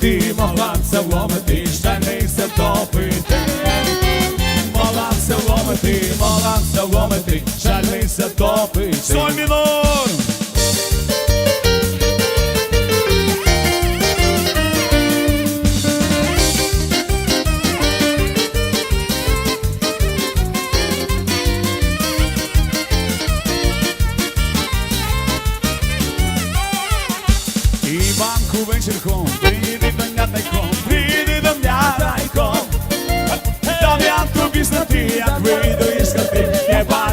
ти могла б це вломити, штанися топити. Могла б це вломити, могла б це вломити, штанися топити. Соль мінор! Вечірком, never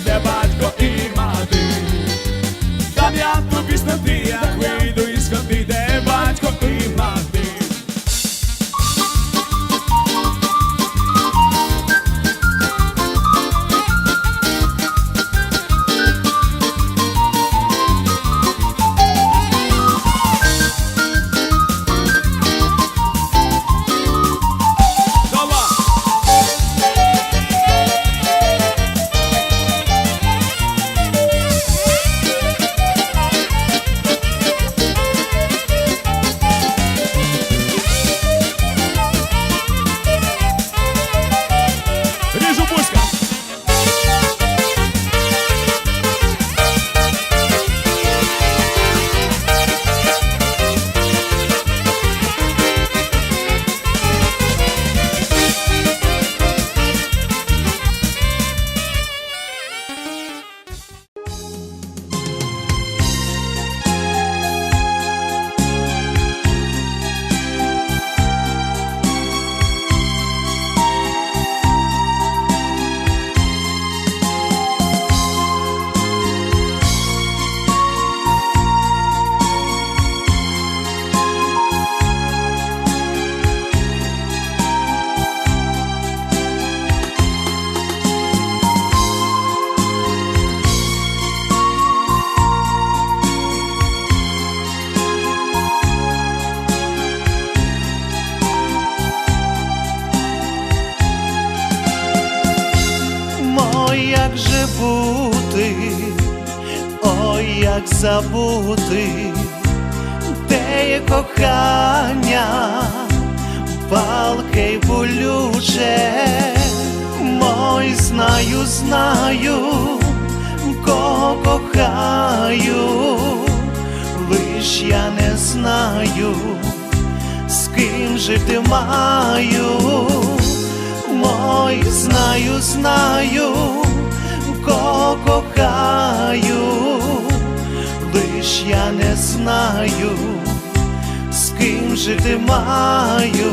де батько і мати. Там я тобі знати, забути, те є кохання, палке й болюче, мой знаю, знаю, кого кохаю, лиш я не знаю, з ким жити маю. Мой знаю, знаю, кого кохаю, ж я не знаю, з ким жити маю.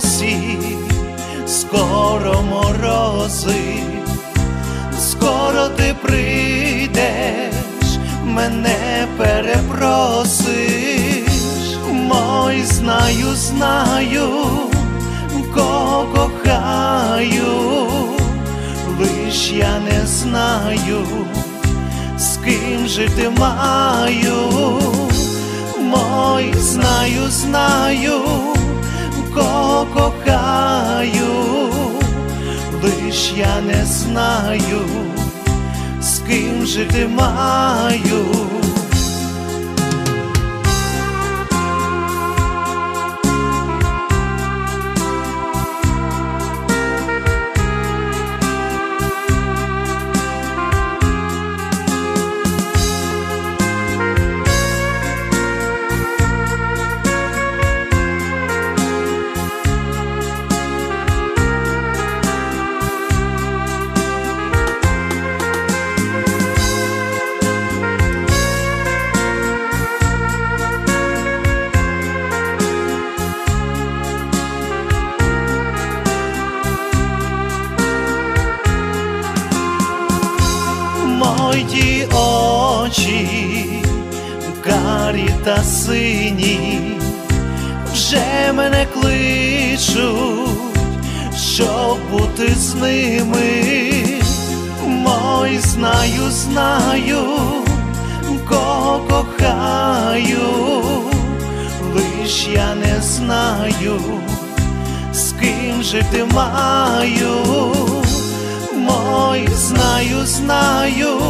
Осінь, скоро морози, скоро ти прийдеш, мене перепросиш, мой знаю, знаю, кого кохаю, лиш я не знаю, з ким жити маю. Мой знаю, знаю, кого кохаю, лиш я не знаю, з ким жити маю. Карі та сині, вже мене кличуть, щоб бути з ними. Мой знаю, знаю, кого кохаю, лиш я не знаю, з ким жити маю. Мой знаю, знаю,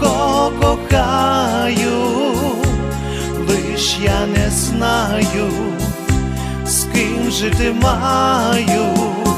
кохаю, я не знаю, з ким жити маю.